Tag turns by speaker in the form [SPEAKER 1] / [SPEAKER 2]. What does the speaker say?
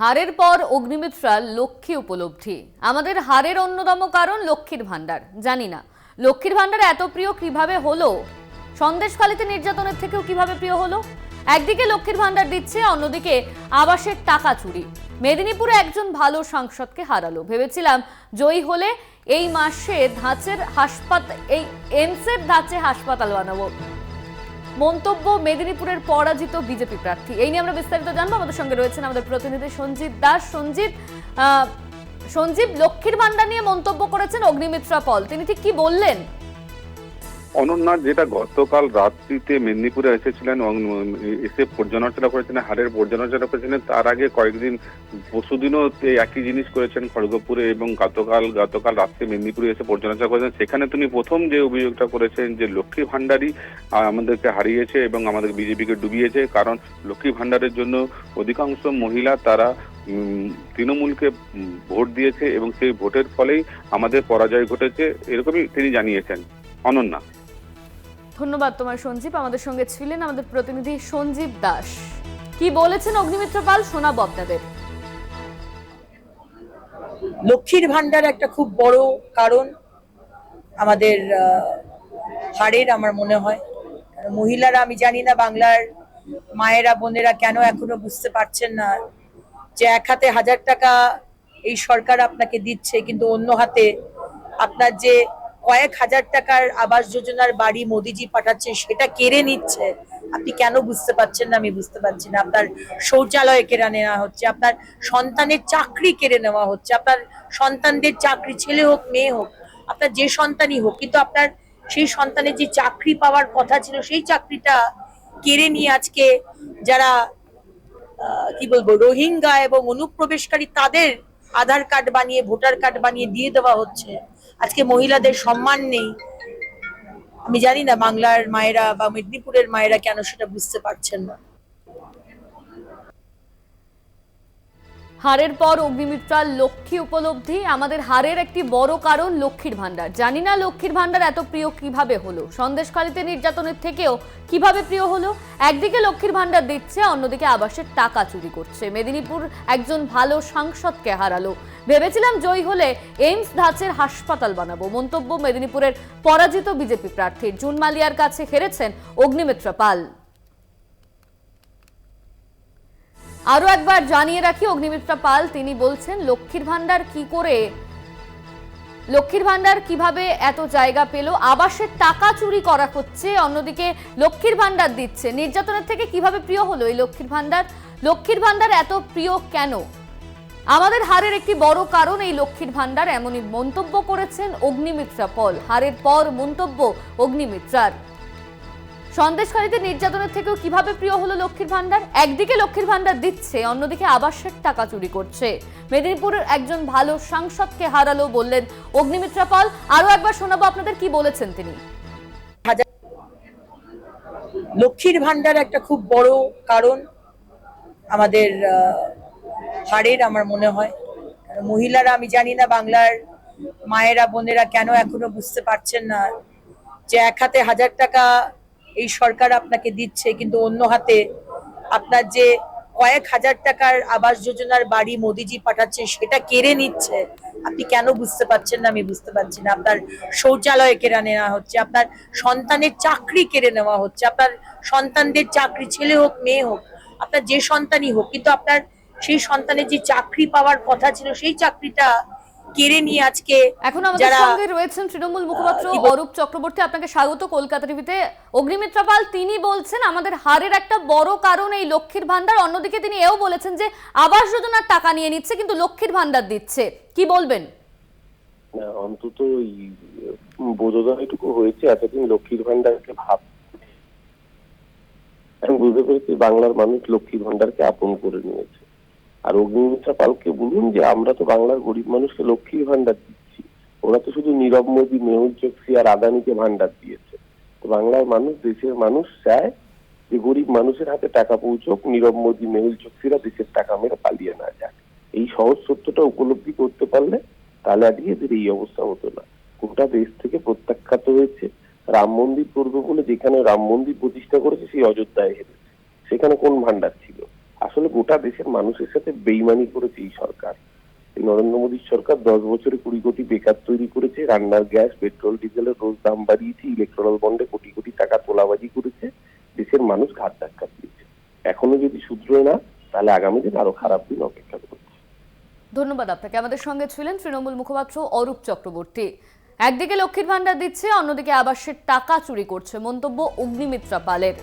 [SPEAKER 1] হারের পর অগ্নিমিত্রা লক্ষ্মী উপলব্ধি। আমাদের হারের অন্যতম কারণ লক্ষ্মীর ভাণ্ডার। জানি না। লক্ষ্মীর ভাণ্ডার এত প্রিয় কীভাবে হলো? সন্দেশখালিতে নির্যাতনের থেকেও কীভাবে প্রিয় হলো? একদিকে লক্ষ্মীর ভাণ্ডার দিচ্ছে, অন্যদিকে আবাসের টাকা চুরি। মেদিনীপুরে একজন ভালো সাংসদকে হারালো। ভেবেছিলাম জয়ী হলে এই মাসে ধাঁচের হাসপাতাল এই এমসের ধাঁচে হাসপাতাল বানাবো। মন্তব্য মেদিনীপুরের পরাজিত বিজেপি প্রার্থী। এই নিয়ে আমরা বিস্তারিত জানব। আমাদের সঙ্গে রয়েছেন আমাদের প্রতিনিধি সঞ্জিত দাস। সঞ্জিত সঞ্জীব, লক্ষ্মীর ভান্ডার নিয়ে মন্তব্য করেছেন অগ্নিমিত্রা পল। তিনি ঠিক কি বললেন?
[SPEAKER 2] অনন্যা, যেটা গতকাল রাত্রিতে মেদিনীপুরে এসেছিলেন এবং এসে পর্যালোচনা করেছেন, হারের পর্যালোচনা করেছিলেন তার আগে কয়েকদিন পরশুদিনও একই জিনিস করেছেন খড়গপুরে এবং গতকাল গতকাল রাত্রে মেদিনীপুরে এসে পর্যালোচনা করেছেন। সেখানে তিনি প্রথম যে অভিযোগটা করেছেন যে লক্ষ্মী ভান্ডারই আমাদেরকে হারিয়েছে এবং আমাদের বিজেপিকে ডুবিয়েছে, কারণ লক্ষ্মী ভান্ডারের জন্য অধিকাংশ মহিলা তারা তৃণমূলকে ভোট দিয়েছে এবং সেই ভোটের ফলেই আমাদের পরাজয় ঘটেছে, এরকমই তিনি জানিয়েছেন। অনন্যা।
[SPEAKER 1] ধন্যবাদ তোমার সঞ্জীব। আমাদের সঙ্গে ছিলেন আমাদের প্রতিনিধি সঞ্জীব দাস। কি বলেছেন অগ্নিমিত্র পাল? শোনাবো আপনাদের।
[SPEAKER 3] লক্ষ্মীর ভান্ডার একটা খুব বড় কারণ আমাদের হারের আমার মনে হয়। মহিলারা, আমি জানি না বাংলার মায়েরা, বোনেরা কেন এখনও বুঝতে পারছেন না যে এক হাতে হাজার টাকা এই সরকার আপনাকে দিচ্ছে, কিন্তু অন্য হাতে আপনার যে কয়েক হাজার টাকার আবাস যোজনার বাড়ি মোদিজি পাঠাচ্ছে, সেটা কেড়ে নিচ্ছে। আপনি কেন বুঝতে পারছেন না? আমি বুঝতে পারছি না। আপনার শৌচালয় কেড়ে নেওয়া হচ্ছে, আপনার সন্তানের চাকরি কেড়ে নেওয়া হচ্ছে, আপনার সন্তানদের চাকরি, ছেলে হোক, মেয়ে হোক, আপনার যে সন্তানই হোক, কিন্তু আপনার সেই সন্তানের যে চাকরি পাওয়ার কথা ছিল, সেই চাকরিটা কেড়ে নিয়ে আজকে যারা কি বলব, রোহিঙ্গা এবং অনুপ্রবেশকারী, তাদের আধার কার্ড বানিয়ে, ভোটার কার্ড বানিয়ে দিয়ে দেওয়া হচ্ছে। আজকে মহিলাদের সম্মান নেই। আমি জানি না বাংলার মায়েরা বা মেদিনীপুরের মায়েরা কেন সেটা বুঝতে পারছেন না।
[SPEAKER 1] হারের পর অগ্নিমিত্রার লক্ষ্মী উপলব্ধি, আমাদের হারের একটি বড় কারণ লক্ষ্মীর ভান্ডার জানি না লক্ষ্মীর ভান্ডার এত প্রিয় কীভাবে হলো। সন্দেশখালিতে নির্যাতনের থেকেও কীভাবে প্রিয় হলো? একদিকে লক্ষ্মীর ভান্ডার দিচ্ছে, অন্যদিকে আবাসের টাকা চুরি করছে। মেদিনীপুর একজন ভালো সাংসদকে হারালো। ভেবেছিলাম জয়ী হলে এইমস ধাঁচের হাসপাতাল বানাবো। মন্তব্য মেদিনীপুরের পরাজিত বিজেপি প্রার্থী। জুন মালিয়ার কাছে হেরেছেন অগ্নিমিত্রা পাল। আরও একবার জানিয়ে রাখি, অগ্নিমিত্রা পাল, তিনি বলছেন, লক্ষ্মীর ভান্ডার কি করে লক্ষ্মীর ভান্ডার কীভাবে এত জায়গা পেল? আবাসের টাকা চুরি করা হচ্ছে, অন্যদিকে লক্ষ্মীর ভাণ্ডার দিচ্ছে। নির্যাতনের থেকে কীভাবে প্রিয় হলো এই লক্ষ্মীর ভাণ্ডার লক্ষ্মীর ভান্ডার এত প্রিয় কেন? আমাদের হারের একটি বড় কারণ এই লক্ষ্মীর ভাণ্ডার এমনই মন্তব্য করেছেন অগ্নিমিত্রা পল। হারের পর মন্তব্য অগ্নিমিত্রার। সন্দেশকারীদের নির্যাতনের থেকেও কীভাবে প্রিয় হলো লক্ষ্মীর ভান্ডার একদিকে লক্ষ্মীর ভান্ডার দিচ্ছে, অন্যদিকে আবাসের টাকা চুরি করছে। মেদিনীপুরের একজন ভালো সাংসদকে হারালো বললেন অগ্নিমিত্রা পাল। আরও একবার শোনাবো আপনাদের কি বলেছেন তিনি।
[SPEAKER 3] লক্ষ্মীর ভান্ডার একটা খুব বড় কারণ আমাদের হারের আমার মনে হয়। মহিলারা, আমি জানি না বাংলার মায়েরা, বোনেরা কেন এখনও বুঝতে পারছেন না যে এক হাতে হাজার টাকা এই সরকার আপনাকে দিচ্ছে, কিন্তু অন্য হাতে আপনার যে কয়েক হাজার টাকার আবাস যোজনার বাড়ি মোদিজি পাঠাচ্ছে, সেটা কেড়ে নিচ্ছে। আপনি কেন বুঝতে পারছেন না? আমি বুঝতে পারছি না। আপনার শৌচালয় কেড়ে নেওয়া হচ্ছে, আপনার সন্তানের চাকরি কেড়ে নেওয়া হচ্ছে, আপনার সন্তানদের চাকরি, ছেলে হোক, মেয়ে হোক, আপনার যে সন্তানই হোক, কিন্তু আপনার সেই সন্তানের যে চাকরি পাওয়ার কথা ছিল, সেই চাকরিটা কেড়ে নিয়ে আজকে
[SPEAKER 1] এখন আমাদের সঙ্গে রয়েছেন তৃণমূল মুখপাত্র অরূপ চক্রবর্তী। আপনাকে স্বাগত কলকাতা টিভিতে। অগ্নিমিত্রা পাল তিনি বলছেন আমাদের হারের একটা বড় কারণ এই লক্ষ্মীর ভান্ডার অন্যদিকে তিনি এও বলেছেন যে আবাস যোজনার টাকা নিয়ে নিচ্ছে কিন্তু লক্ষ্মীর ভান্ডার দিচ্ছে। কি বলবেন?
[SPEAKER 4] না, অন্তত বোধোদয়টুকু হয়েছে এতদিন লক্ষ্মীর ভান্ডারকে ভাব আমি বুঝতে পেরেছি বাংলার মানুষ লক্ষ্মীর ভান্ডারকে আপন করে নিয়েছে। আর অগ্নিমিত্রা পালকে বলুন যে, আমরা তো বাংলার গরিব মানুষকে লক্ষ্মীর ভান্ডার দিচ্ছি। ওরা তো শুধু নীরব মোদী মেহুল চোকসি আর আদানিকে ভান্ডার দিয়েছে। তো বাংলার মানুষ, দেশের মানুষ চায় যে, গরিব মানুষের হাতে টাকা পৌঁছক, নীরব মোদী মেহুল চোকসিরা দেশের টাকা মেরে পালিয়ে না যাক। এই সহজ সত্যটা উপলব্ধি করতে পারলে তাহলে আজকে এদের এই অবস্থা হতো না। গোটা দেশ থেকে প্রত্যাখ্যাত হয়েছে। রাম মন্দির করবে বলে যেখানে রাম মন্দির প্রতিষ্ঠা করেছে, সেই অযোধ্যায় হেরেছে। সেখানে কোন ভান্ডার ছিল? আসলে গোটা দেশের মানুষের সাথে বেইমানি করেছে এই সরকার। নরেন্দ্র মোদীর সরকার দশ বছরে কুড়ি কোটি বেকার তৈরি করেছে, রান্নার গ্যাস, পেট্রোল, ডিজেলের রোজ দাম বাড়িয়েছে ইলেকট্রাল বন্ডে কোটি কোটি টাকা তোলাবাজি করেছে, দেশের মানুষ ঘাট ধাক্কা দিয়েছে এখনও যদি শুধরোয় না, তাহলে আগামী দিন আরও খারাপ দিন অপেক্ষা করছে।
[SPEAKER 1] ধন্যবাদ আপনাকে। আমাদের সঙ্গে ছিলেন তৃণমূল মুখপাত্র অরূপ চক্রবর্তী। একদিকে লক্ষ্মীর ভান্ডার দিচ্ছে, অন্যদিকে আবাসের টাকা চুরি করছে মন্তব্য অগ্নিমিত্রা পালের।